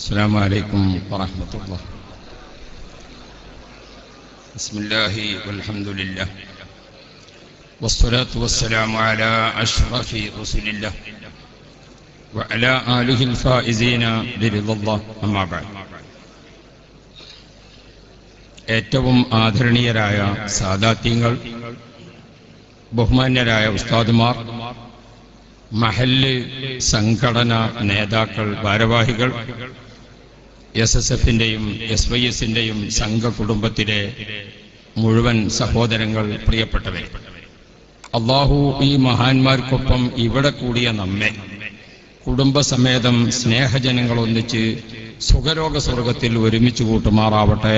السلام عليكم ورحمة الله بسم الله والحمد لله والصلاة والسلام على أشرف رسول الله وعلى آله الفائزين برضا الله أما بعد ഏറ്റവും ആദരണീയരായ സാദാത്യങ്ങൾ ബഹുമാന്യരായ ഉസ്താദുമാർ മഹല്ല് സംഘടന നേതാക്കൾ ഭാരവാഹികൾ എസ് എസ് എഫിന്റെയും എസ് വൈ എസിന്റെയും സംഘ കുടുംബത്തിലെ മുഴുവൻ സഹോദരങ്ങൾ പ്രിയപ്പെട്ടവർ അള്ളാഹു ഈ മഹാന്മാർക്കൊപ്പം ഇവിടെ കൂടിയ നമ്മെ കുടുംബസമേതം സ്നേഹജനങ്ങൾ ഒന്നിച്ച് സുഖരോഗ സ്വർഗത്തിൽ ഒരുമിച്ച് കൂട്ടുമാറാവട്ടെ.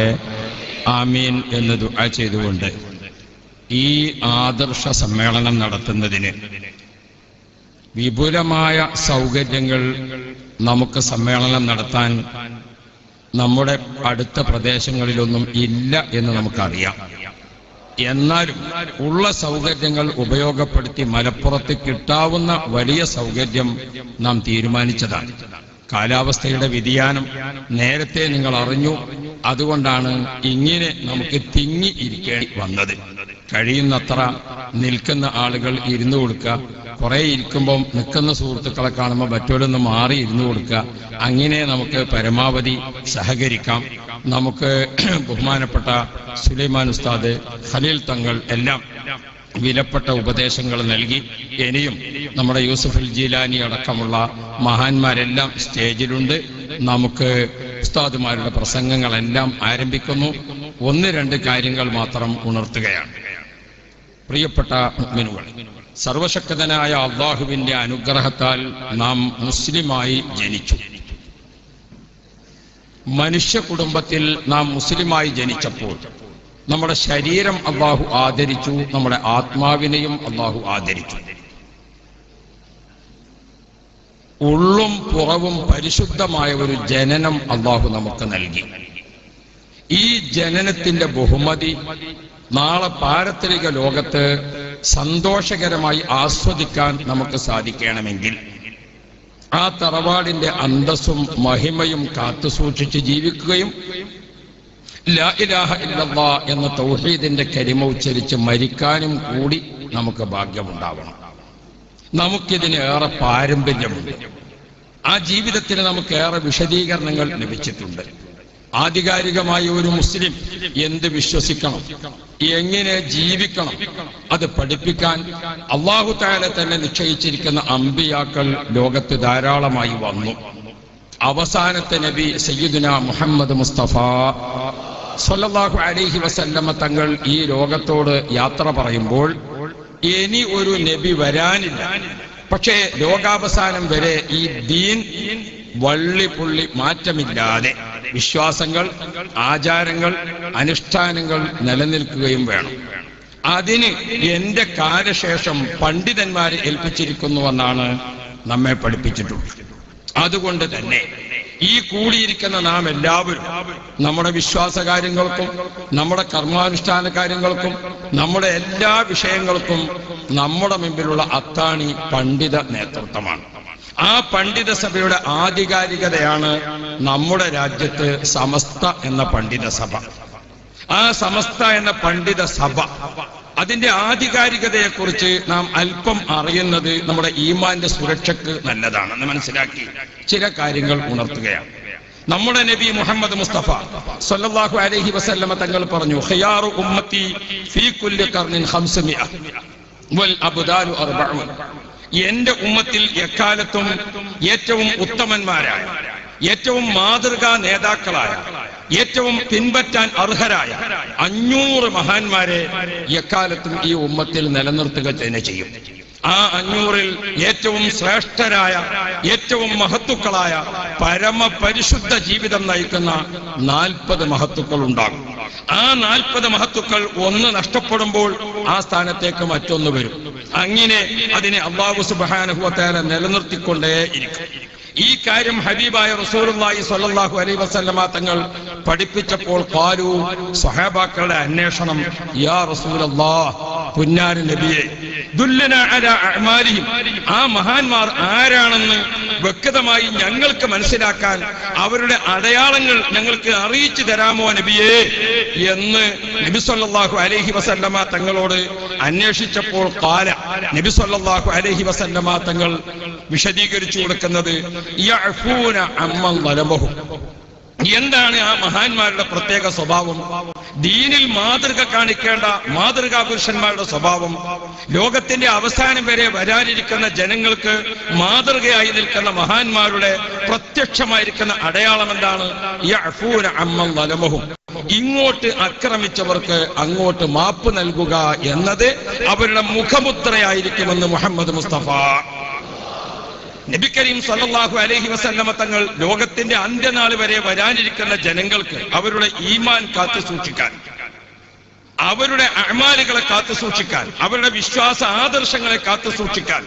ആമീൻ എന്ന് ചെയ്തുകൊണ്ട് ഈ ആദർശ സമ്മേളനം നടത്തുന്നതിന് വിപുലമായ സൗകര്യങ്ങൾ നമുക്ക് സമ്മേളനം നടത്താൻ നമ്മുടെ അടുത്ത പ്രദേശങ്ങളിലൊന്നും ഇല്ല എന്ന് നമുക്കറിയാം. എന്നാലും ഉള്ള സൗകര്യങ്ങൾ ഉപയോഗപ്പെടുത്തി മലപ്പുറത്ത് കിട്ടാവുന്ന വലിയ സൗകര്യം നാം തീരുമാനിച്ചതാണ്. കാലാവസ്ഥയുടെ വ്യതിയാനം നേരത്തെ നിങ്ങൾ അറിഞ്ഞു. അതുകൊണ്ടാണ് ഇങ്ങനെ നമുക്ക് തിങ്ങി ഇരിക്കേണ്ടി വന്നത്. കഴിയുന്നത്ര നിൽക്കുന്ന ആളുകൾ ഇരുന്നു കൊടുക്കുക. കുറെ ഇരിക്കുമ്പോൾ നിൽക്കുന്ന സുഹൃത്തുക്കളെ കാണുമ്പോൾ മറ്റൊരൊന്ന് മാറി ഇരുന്നു കൊടുക്കുക. അങ്ങനെ നമുക്ക് പരമാവധി സഹകരിക്കാം. നമുക്ക് ബഹുമാനപ്പെട്ട സുലൈമാൻ ഉസ്താദ് ഖലീൽ തങ്ങൾ എല്ലാം വിലപ്പെട്ട ഉപദേശങ്ങൾ നൽകി. ഇനിയും നമ്മുടെ യൂസഫുൽ ജീലാനി അടക്കമുള്ള മഹാന്മാരെല്ലാം സ്റ്റേജിലുണ്ട്. നമുക്ക് ഉസ്താദുമാരുടെ പ്രസംഗങ്ങളെല്ലാം ആരംഭിക്കുന്നു. ഒന്ന് രണ്ട് കാര്യങ്ങൾ മാത്രം ഉണർത്തുകയാണ്. പ്രിയപ്പെട്ട മുഅ്മിനുകൾ സർവശക്തനായ അള്ളാഹുവിന്റെ അനുഗ്രഹത്താൽ നാം മുസ്ലിമായി ജനിച്ചു. മനുഷ്യ കുടുംബത്തിൽ നാം മുസ്ലിമായി ജനിച്ചപ്പോൾ നമ്മുടെ ശരീരം അള്ളാഹു ആദരിച്ചു നമ്മുടെ ആത്മാവിനെയും അള്ളാഹു ആദരിച്ചു. ഉള്ളും പുറവും പരിശുദ്ധമായ ഒരു ജനനം അള്ളാഹു നമുക്ക് നൽകി. ഈ ജനനത്തിന്റെ ബഹുമതി നാളെ പാരത്രിക ലോകത്ത് സന്തോഷകരമായി ആസ്വദിക്കാൻ നമുക്ക് സാധിക്കണമെങ്കിൽ ആ തറവാടിന്റെ അന്തസ്സും മഹിമയും കാത്തുസൂക്ഷിച്ച് ജീവിക്കുകയും ലാ ഇലാഹ എന്ന തൗഹീദിന്റെ കരിമ ഉച്ചരിച്ച് മരിക്കാനും കൂടി നമുക്ക് ഭാഗ്യമുണ്ടാവണം. നമുക്കിതിന് ഏറെ പാരമ്പര്യമുണ്ട്. ആ ജീവിതത്തിന് നമുക്ക് ഏറെ വിശദീകരണങ്ങൾ ലഭിച്ചിട്ടുണ്ട്. ആധികാരികമായ ഒരു മുസ്ലിം എന്ത് വിശ്വസിക്കണം? എങ്ങനെ ജീവിക്കണം? അത് പഠിപ്പിക്കാൻ അള്ളാഹു താല തന്നെ നിശ്ചയിച്ചിരിക്കുന്ന അമ്പിയാക്കൾ ലോകത്ത് ധാരാളമായി വന്നു. അവസാനത്തെ നബി സയ്യിദുന മുഹമ്മദ് മുസ്തഫ സല്ലല്ലാഹു അലൈഹി വസല്ലമ തങ്ങൾ ഈ ലോകത്തോട് യാത്ര പറയുമ്പോൾ ഇനി ഒരു നബി വരാനില്ല. പക്ഷേ ലോകാവസാനം വരെ ഈ ദീൻ വള്ളി പുള്ളി മാറ്റമില്ലാതെ വിശ്വാസങ്ങൾ ആചാരങ്ങൾ അനുഷ്ഠാനങ്ങൾ നിലനിൽക്കുകയും വേണം. അതിന് എന്റെ കാലശേഷം പണ്ഡിതന്മാരെ ഏൽപ്പിച്ചിരിക്കുന്നുവെന്നാണ് നമ്മെ പഠിപ്പിച്ചിട്ടുള്ളത്. അതുകൊണ്ട് തന്നെ ഈ കൂടിയിരിക്കുന്ന നാം എല്ലാവരും നമ്മുടെ വിശ്വാസ കാര്യങ്ങൾക്കും നമ്മുടെ കർമാനുഷ്ഠാന കാര്യങ്ങൾക്കും നമ്മുടെ എല്ലാ വിഷയങ്ങൾക്കും നമ്മുടെ മുമ്പിലുള്ള അത്താണി പണ്ഡിത നേതൃത്വമാണ്. ആ പണ്ഡിത സഭയുടെ ആധികാരികതയാണ് നമ്മുടെ രാജ്യത്ത് സമസ്ത എന്ന പണ്ഡിത സഭ. ആ സമസ്ത എന്ന പണ്ഡിത സഭ അതിന്റെ ആധികാരികതയെക്കുറിച്ച് നാം അല്പം അറിയുന്നത് നമ്മുടെ ഈമാന്റെ സുരക്ഷയ്ക്ക് നല്ലതാണെന്ന് മനസ്സിലാക്കി ചില കാര്യങ്ങൾ ഉണർത്തുകയാണ്. നമ്മുടെ നബി മുഹമ്മദ് മുസ്തഫ സല്ലല്ലാഹു അലൈഹി വസല്ലമ തങ്ങൾ പറഞ്ഞു ഖിയാറു ഉമ്മത്തി ഫീ കുല്ലി ഖർനിൻ ഖംസമിഅ വൽ അബ്ദാലു അർബഉൻ. എന്റെ ഉമ്മത്തിൽ എക്കാലത്തും ഏറ്റവും ഉത്തമന്മാരായ ഏറ്റവും മാതൃകാ നേതാക്കളായ ഏറ്റവും പിൻപറ്റാൻ അർഹരായ അഞ്ഞൂറ് മഹാന്മാരെ എക്കാലത്തും ഈ ഉമ്മത്തിൽ നിലനിർത്തുക തന്നെ ചെയ്യും. ആ അഞ്ഞൂറിൽ ഏറ്റവും ശ്രേഷ്ഠരായ ഏറ്റവും മഹത്തുക്കളായ പരമപരിശുദ്ധ ജീവിതം നയിക്കുന്ന നാൽപ്പത് മഹത്തുക്കൾ ഉണ്ടാകും. ആ നാൽപ്പത് മഹത്തുക്കൾ ഒന്ന് നഷ്ടപ്പെടുമ്പോൾ ആ സ്ഥാനത്തേക്ക് മറ്റൊന്ന് വരും. അങ്ങനെ അതിനെ അള്ളാഹു സുബാനുഭവത്തേനെ നിലനിർത്തിക്കൊണ്ടേ ഇരിക്കും. ഈ കാര്യം ഹബീബായ റസൂലുള്ളാഹി സ്വല്ലല്ലാഹു അലൈഹി വസല്ലമ തങ്ങൾ പഠിപ്പിച്ചപ്പോൾ പാലു സഹാബാക്കളുടെ അന്വേഷണം യാ റസൂലല്ലാഹ് പുന്നാരി നബിയെ ആ മഹാന്മാർ ആരാണെന്ന് വ്യക്തമായി ഞങ്ങൾക്ക് മനസ്സിലാക്കാൻ അവരുടെ അടയാളങ്ങൾ ഞങ്ങൾക്ക് അറിയിച്ചു തരാമോ നബിയേ എന്ന് നബി സല്ലല്ലാഹു അലൈഹി വസല്ലമ തങ്ങളോട് അന്വേഷിച്ചപ്പോൾ നബി സല്ലല്ലാഹു അലൈഹി വസല്ലമ തങ്ങൾ വിശദീകരിച്ചു കൊടുക്കുന്നത് അമ്മ എന്താണ് ആ മഹാന്മാരുടെ പ്രത്യേക സ്വഭാവം? ദീനിൽ മാതൃക കാണിക്കേണ്ട മാതൃകാ പുരുഷന്മാരുടെ സ്വഭാവം. ലോകത്തിന്റെ അവസാനം വരെ വരാനിരിക്കുന്ന ജനങ്ങൾക്ക് മാതൃകയായി നിൽക്കുന്ന മഹാന്മാരുടെ പ്രത്യക്ഷമായിരിക്കുന്ന അടയാളം എന്താണ്? ഇങ്ങോട്ട് ആക്രമിച്ചവർക്ക് അങ്ങോട്ട് മാപ്പ് നൽകുക എന്നത് അവരുടെ മുഖമുദ്രയായിരിക്കുമെന്ന് മുഹമ്മദ് മുസ്തഫ. നബി കരീം സല്ലാഹു അലഹി വസല്ലമ തങ്ങൾ ലോകത്തിന്റെ അന്ത്യനാൾ വരെ വരാനിരിക്കുന്ന ജനങ്ങൾക്ക് അവരുടെ ഈമാൻ കാത്തു സൂക്ഷിക്കാൻ അവരുടെ അമാലുകളെ കാത്തു സൂക്ഷിക്കാൻ അവരുടെ വിശ്വാസ ആദർശങ്ങളെ കാത്തു സൂക്ഷിക്കാൻ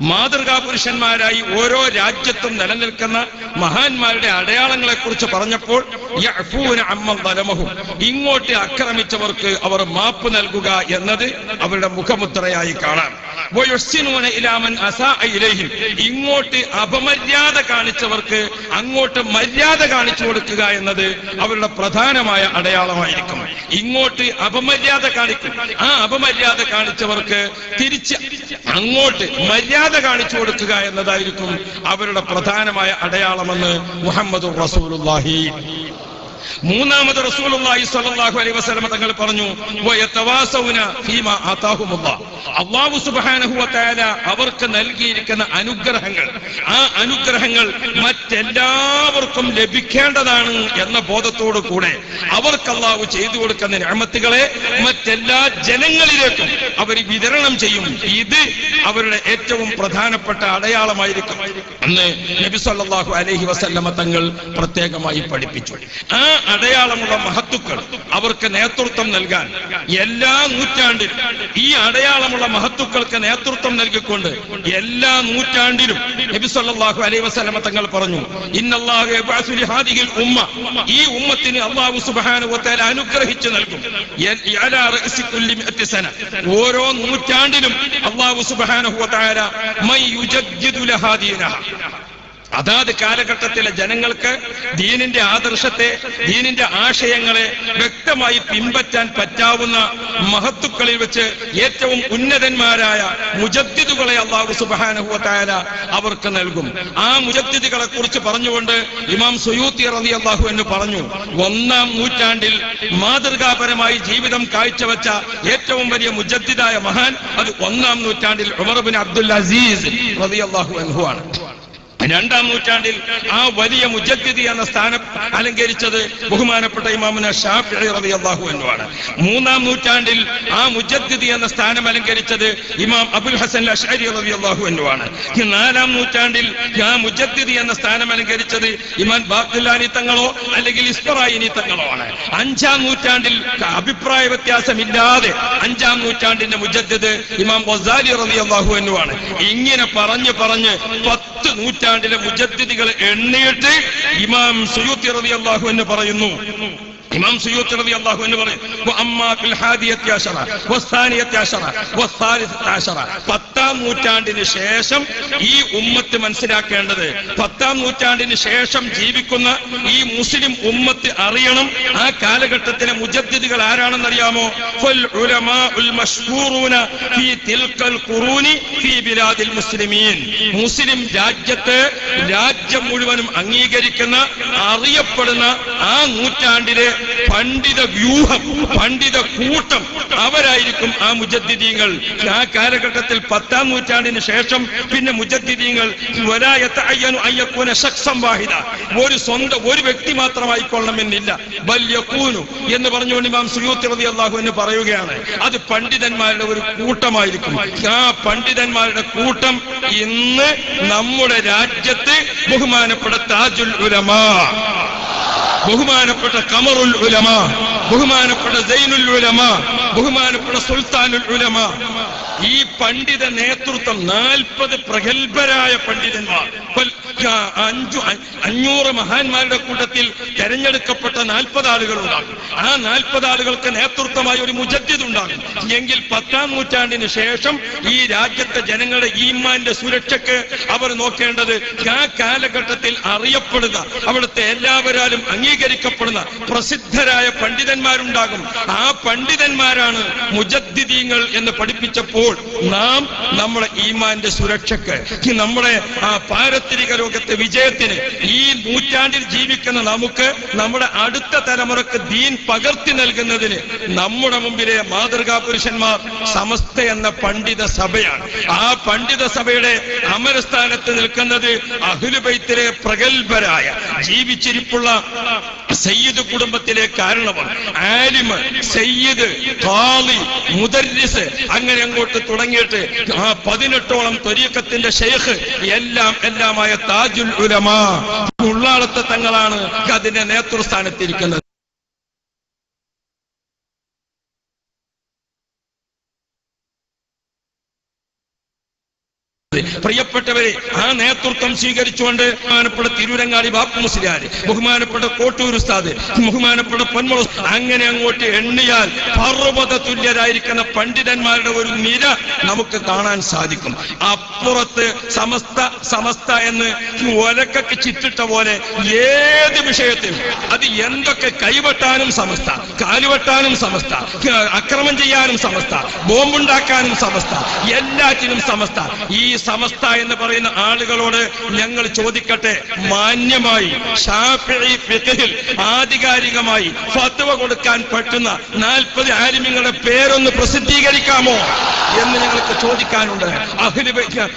മാതൃകാ പുരുഷന്മാരായി ഓരോ രാജ്യത്തും നിലനിൽക്കുന്ന മഹാന്മാരുടെ അടയാളങ്ങളെ കുറിച്ച് പറഞ്ഞപ്പോൾ ഇങ്ങോട്ട് ആക്രമിച്ചവർക്ക് അവർ മാപ്പ് നൽകുക എന്നത് അവരുടെ മുഖമുദ്രയായി കാണാം. ഇലാമൻ ഇലൈഹിം. ഇങ്ങോട്ട് അപമര്യാദ കാണിച്ചവർക്ക് അങ്ങോട്ട് മര്യാദ കാണിച്ചു കൊടുക്കുക എന്നത് അവരുടെ പ്രധാനമായ അടയാളമായിരിക്കും. ഇങ്ങോട്ട് അപമര്യാദ കാണിക്കും. ആ അപമര്യാദ കാണിച്ചവർക്ക് തിരിച്ച് അങ്ങോട്ട് മര്യാദ കാണിച്ചു കൊടുക്കുക എന്നതായിരിക്കും അവരുടെ പ്രധാനമായ അടയാളമെന്ന് മുഹമ്മദ് റസൂലുള്ളാഹി. മൂന്നാമത് തങ്ങൾ പറഞ്ഞു അവർക്ക് നൽകിയിരിക്കുന്ന അനുഗ്രഹങ്ങൾ ആ അനുഗ്രഹങ്ങൾ മറ്റെല്ലാവർക്കും ലഭിക്കേണ്ടതാണ് എന്ന ബോധത്തോടു കൂടെ അവർക്ക് അള്ളാഹു ചെയ്തു കൊടുക്കുന്ന നിഅമത്തുകളെ മറ്റെല്ലാ ജനങ്ങളിലേക്കും അവർ വിതരണം ചെയ്യും. ഇത് അവരുടെ ഏറ്റവും പ്രധാനപ്പെട്ട അടയാളമായിരിക്കും. അന്ന് നബി അലൈഹി വസല്ലമ തങ്ങൾ പ്രത്യേകമായി പഠിപ്പിച്ചു. ആ അടയാളമുള്ള മഹത്തുക്കൾ അവർക്ക് നേതൃത്വം നൽകാൻ എല്ലാ നൂറ്റാണ്ടിലും ഈ അടയാളമുള്ള മഹത്തുക്കൾക്ക് നേതൃത്വം നൽകിക്കൊണ്ട് എല്ലാ നൂറ്റാണ്ടിലും നബി സല്ലല്ലാഹു അലൈഹി വസല്ലമ തങ്ങൾ പറഞ്ഞു ഇന്നല്ലാഹു യബ്അസു ലിഹാദിഹിൽ ഉമ്മ. ഈ ഉമ്മത്തിന് വ തആല അനുഗ്രഹിച്ചു നൽകും. ഓരോ നൂറ്റാണ്ടിലും അല്ലാഹു സുബ്ഹാനഹു തആല അതാത് കാലഘട്ടത്തിലെ ജനങ്ങൾക്ക് ദീനിന്റെ ആദർശത്തെ ദീനിന്റെ ആശയങ്ങളെ വ്യക്തമായി പിൻപറ്റാൻ പറ്റാവുന്ന മഹത്തുക്കളിൽ വെച്ച് ഏറ്റവും ഉന്നതന്മാരായ മുജദ്ദിദുകളെ അള്ളാഹു സുബാനുഭവത്തായ അവർക്ക് നൽകും. ആ മുജദ്ദിദുകളെ കുറിച്ച് പറഞ്ഞുകൊണ്ട് ഇമാം സുയൂത്തി റതി അള്ളാഹു എന്ന് പറഞ്ഞു ഒന്നാം നൂറ്റാണ്ടിൽ മാതൃകാപരമായി ജീവിതം കാഴ്ചവെച്ച ഏറ്റവും വലിയ മുജദ്ദിദായ മഹാൻ അത് ഒന്നാം നൂറ്റാണ്ടിൽ ഉമർബിൻ അബ്ദുൽ അസീസ് റതി അള്ളാഹു ആണ്. രണ്ടാം നൂറ്റാണ്ടിൽ ആ വലിയ മുജദ്ദിദി എന്ന സ്ഥാനം അലങ്കരിച്ചത് ബഹുമാനപ്പെട്ട ഇമാമുന ഷാഫി റളിയല്ലാഹു അൻഹുവാണ്. മൂന്നാം നൂറ്റാണ്ടിൽ ആ മുജദ്ദിദി എന്ന സ്ഥാനം അലങ്കരിച്ചത് ഇമാം അബുൽ ഹസൻ അഷ്അരി റളിയല്ലാഹു അള്ളാഹു ഈ നാലാം നൂറ്റാണ്ടിൽ ആ മുജദ്ദിദി എന്ന സ്ഥാനം അലങ്കരിച്ചത് ഇമാം ബാഖുല്ലാനി തങ്ങളോ അല്ലെങ്കിൽ ഇസ്ഫറായിനി തങ്ങളോ ആണ്. അഞ്ചാം നൂറ്റാണ്ടിൽ അഭിപ്രായ വ്യത്യാസമില്ലാതെ അഞ്ചാം നൂറ്റാണ്ടിന്റെ മുജദ്ദിദ് ഇമാം വസാലി റളിയല്ലാഹു എന്നുമാണ് ഇങ്ങനെ പറഞ്ഞു പറഞ്ഞ് പത്ത് നൂറ്റാണ്ടിലെ മുജദ്ദിദികൾ എണ്ണിയിട്ട് ഇമാം സുയൂത്തി റളിയല്ലാഹു എന്ന് പറയുന്നു. ഇമാം സുയൂത്തി റളിയല്ലാഹു എന്ന് പറയും വഅമ്മാ ഫിൽ ഹാദിയത്തി അശറ വസ്സാനിയത്തി അശറ വസ്സാലിസത്തി അശറ. പത്താം നൂറ്റാണ്ടിന് ശേഷം ഈ ഉമ്മത്ത് മനസ്സിലാക്കേണ്ടത് പത്താം നൂറ്റാണ്ടിന് ശേഷം ജീവിക്കുന്ന ഈ മുസ്ലിം ഉമ്മത്ത് അറിയണം ആ കാലഘട്ടത്തിലെ മുജദ്ദിദുകൾ ആരാണെന്നറിയാമോ? ഫൽ ഉലമാഉൽ മഷ്ഹൂറൂന ഫീ തിൽക്കൽ ഖുറൂനി ഫീ ബിലാദിൽ മുസ്ലിമീൻ. മുസ്ലിം രാജ്യത്തെ രാജ്യം മുഴുവനും അംഗീകരിക്കുന്ന അറിയപ്പെടുന്ന ആ നൂറ്റാണ്ടിലെ പണ്ഡിത വ്യൂഹം പണ്ഡിത കൂട്ടം അവരായിരിക്കും ആ മുജദ്ദിദീങ്ങൾ. ആ കാലഘട്ടത്തിൽ പത്താം നൂറ്റാണ്ടിന് ശേഷം പിന്നെ മുജദ്ദിദീങ്ങൾ വാഹിദ. ഒരു സ്വന്തം ഒരു വ്യക്തി മാത്രമായിക്കൊള്ളണമെന്നില്ല. ബല്യക്കൂനു എന്ന് പറഞ്ഞുകൊണ്ട് ഇമാം സുയൂത്തി റതി അള്ളാഹു എന്ന് പറയുകയാണ്. അത് പണ്ഡിതന്മാരുടെ ഒരു കൂട്ടമായിരിക്കും. ആ പണ്ഡിതന്മാരുടെ കൂട്ടം ഇന്ന് നമ്മുടെ രാജ്യത്ത് ബഹുമാനപ്പെട്ട താജുൽ ഉലമാ. ബഹുമാനപ്പെട്ട കമറുൽ ഉലമ. ബഹുമാനപ്പെട്ട ജൈനുൽ ഉലമ. ബഹുമാനപ്പെട്ട സുൽത്താനുൽ ഉലമ. ഈ പണ്ഡിത നേതൃത്വം നാൽപ്പത് പ്രഗത്ഭരായ പണ്ഡിതന്മാർ. അഞ്ചു അഞ്ഞൂറ് മഹാന്മാരുടെ കൂട്ടത്തിൽ തെരഞ്ഞെടുക്കപ്പെട്ട നാൽപ്പത് ആളുകൾ ഉണ്ടാകും ആ നാൽപ്പത് ആളുകൾക്ക് നേതൃത്വമായ ഒരു മുജദ്ദിദ് ഉണ്ടാകും. എങ്കിൽ പത്താം നൂറ്റാണ്ടിന് ശേഷം ഈ രാജ്യത്തെ ജനങ്ങളുടെ ഈമാന്റെ സുരക്ഷയ്ക്ക് അവർ നോക്കേണ്ടത് ആ കാലഘട്ടത്തിൽ അറിയപ്പെടുന്ന അവിടുത്തെ എല്ലാവരാലും അംഗീകരിക്കപ്പെടുന്ന പ്രസിദ്ധരായ പണ്ഡിതന്മാരുണ്ടാകും. ആ പണ്ഡിതന്മാരാണ് മുജദ്ദിദീങ്ങൾ എന്ന് പഠിപ്പിച്ചപ്പോൾ നാം നമ്മുടെ ഈമാന്റെ സുരക്ഷയ്ക്ക് നമ്മുടെ ആ പാരത്രിക ലോകത്തെ വിജയത്തിന് ഈ നൂറ്റാണ്ടിൽ ജീവിക്കുന്ന നമുക്ക് നമ്മുടെ അടുത്ത തലമുറയ്ക്ക് ദീൻ പകർത്തി നൽകുന്നതിന് നമ്മുടെ മുമ്പിലെ മാതൃകാ പുരുഷന്മാർ സമസ്ത എന്ന പണ്ഡിത സഭയാണ്. ആ പണ്ഡിത സഭയുടെ അമരസ്ഥാനത്ത് നിൽക്കുന്നത് അഹുലുബൈത്തിലെ പ്രഗത്ഭരായ ജീവിച്ചിരിപ്പുള്ള സയ്യിദ് കുടുംബത്തിലെ കാരണമാണ്. ആലിമ് സയ്യിദ് കാളി മുദരിസ് അങ്ങനെ അങ്ങോട്ട് തുടങ്ങിയിട്ട് ആ പതിനെട്ടോളം ത്വരീക്കത്തിന്റെ ഷെയ്ഖ് എല്ലാം എല്ലാമായ താജുൽ ഉലമ ഉള്ളാളത്തെ തങ്ങളാണ് അതിന്റെ നേതൃസ്ഥാനത്തിരിക്കുന്നത്. പ്രിയപ്പെട്ടവരെ ആ നേതൃത്വം സ്വീകരിച്ചുകൊണ്ട് ബഹുമാനപ്പെട്ട തിരൂരങ്ങാടി ബാപ്പു മുസ്ലിയാര് ബഹുമാനപ്പെട്ട കോട്ടൂർ ഉസ്താദ് ബഹുമാനപ്പെട്ട പൊന്മുള അങ്ങനെ അങ്ങോട്ട് എണ്ണിയാൽ പർവത തുല്യരായിരിക്കുന്ന പണ്ഡിതന്മാരുടെ ഒരു നിര നമുക്ക് കാണാൻ സാധിക്കും. അപ്പുറത്ത് സമസ്ത സമസ്ത എന്ന് ഒലക്കൊക്കെ ചിറ്റിട്ട പോലെ ഏത് വിഷയത്തിൽ അത് എന്തൊക്കെ കൈവെട്ടാനും സമസ്ത കാലുവെട്ടാനും സമസ്ത അക്രമം ചെയ്യാനും സമസ്ത ബോംബുണ്ടാക്കാനും സമസ്ത എല്ലാറ്റിനും സമസ്ത. ഈ സമസ്ത എന്ന് പറയുന്ന ആളുകളോട് ഞങ്ങൾ ചോദിക്കട്ടെ. മാന്യമായി ആധികാരികമായി ഫത്വ കൊടുക്കാൻ പറ്റുന്ന നാൽപ്പത് ആലിമ്യങ്ങളുടെ പേരൊന്ന് പ്രസിദ്ധീകരിക്കാമോ എന്ന് ഞങ്ങൾക്ക് ചോദിക്കാനുണ്ട്. അഹ്ലു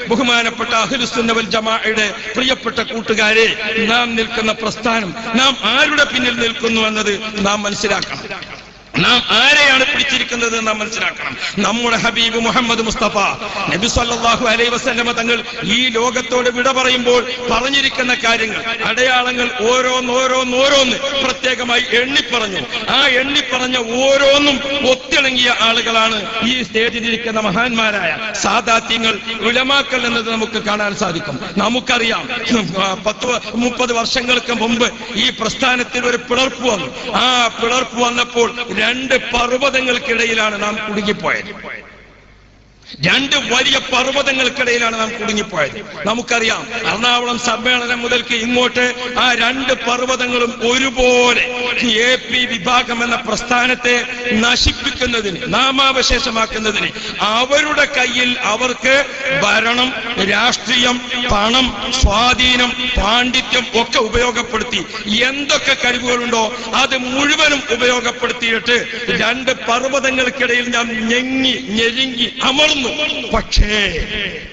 ബഹുമാനപ്പെട്ട അഹ്ലുസുന്നവൽ ജമാഅയുടെ പ്രിയപ്പെട്ട കൂട്ടുകാരെ നാം നിൽക്കുന്ന പ്രസ്ഥാനം നാം ആരുടെ പിന്നിൽ നിൽക്കുന്നു എന്നത് നാം മനസ്സിലാക്കണം. നാം ആരെയാണ് പിടിച്ചിരിക്കുന്നത് നാം മനസ്സിലാക്കണം. നമ്മുടെ ഹബീബ് മുഹമ്മദ് മുസ്തഫ. നബി സല്ലല്ലാഹു അലൈഹി വസല്ലമ തങ്ങൾ ഈ ലോകത്തോട് വിട പറയുമ്പോൾ പറഞ്ഞിരിക്കുന്ന കാര്യങ്ങൾ. അടയാളങ്ങൾ ഓരോന്നോരോന്നോരോന്ന് പ്രത്യേകമായി എണ്ണിപ്പറഞ്ഞു. ആ എണ്ണിപ്പറഞ്ഞ ഓരോന്നും ഒത്തിണങ്ങിയ ആളുകളാണ് ഈ സ്റ്റേജിലിരിക്കുന്ന മഹാന്മാരായ സാദാത്യങ്ങൾ ഉലമാക്കൽ എന്നത് നമുക്ക് കാണാൻ സാധിക്കും. നമുക്കറിയാം. പത്ത് മുപ്പത് വർഷങ്ങൾക്ക് മുമ്പ് ഈ പ്രസ്ഥാനത്തിൽ ഒരു പിളർപ്പ് വന്നു. ആ പിളർപ്പ് വന്നപ്പോൾ രണ്ട് പർവതങ്ങൾക്കിടയിലാണ് നാം കുടുങ്ങിപ്പോയത്. രണ്ട് വലിയ പർവതങ്ങൾക്കിടയിലാണ് നാം കുടുങ്ങിപ്പോയത്. നമുക്കറിയാം എറണാകുളം സമ്മേളനം മുതൽക്ക് ഇങ്ങോട്ട് ആ രണ്ട് പർവതങ്ങളും ഒരുപോലെ എ പി വിഭാഗം എന്ന പ്രസ്ഥാനത്തെ നശിപ്പിക്കുന്നതിന് നാമാവശേഷമാക്കുന്നതിന് അവരുടെ കയ്യിൽ അവർക്ക് ഭരണം രാഷ്ട്രീയം പണം സ്വാധീനം പാണ്ഡിത്യം ഒക്കെ ഉപയോഗപ്പെടുത്തി. എന്തൊക്കെ കഴിവുകളുണ്ടോ അത് മുഴുവനും ഉപയോഗപ്പെടുത്തിയിട്ട് രണ്ട് പർവതങ്ങൾക്കിടയിൽ ഞാൻ ഞെങ്ങി ഞെരുങ്ങി അമർന്നു പക്ഷേ